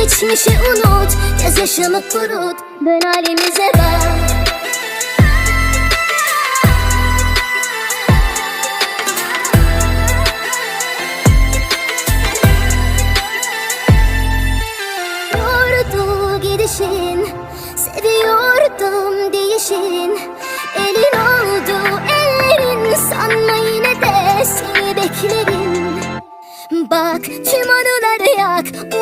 Geçmişi unut Gözyaşımı kurut. Dön halimize bak. Yordu gidişin Seviyordum değişin. Elin oldu ellerin Sanma yine de seni beklerim. Bak tüm anıları yak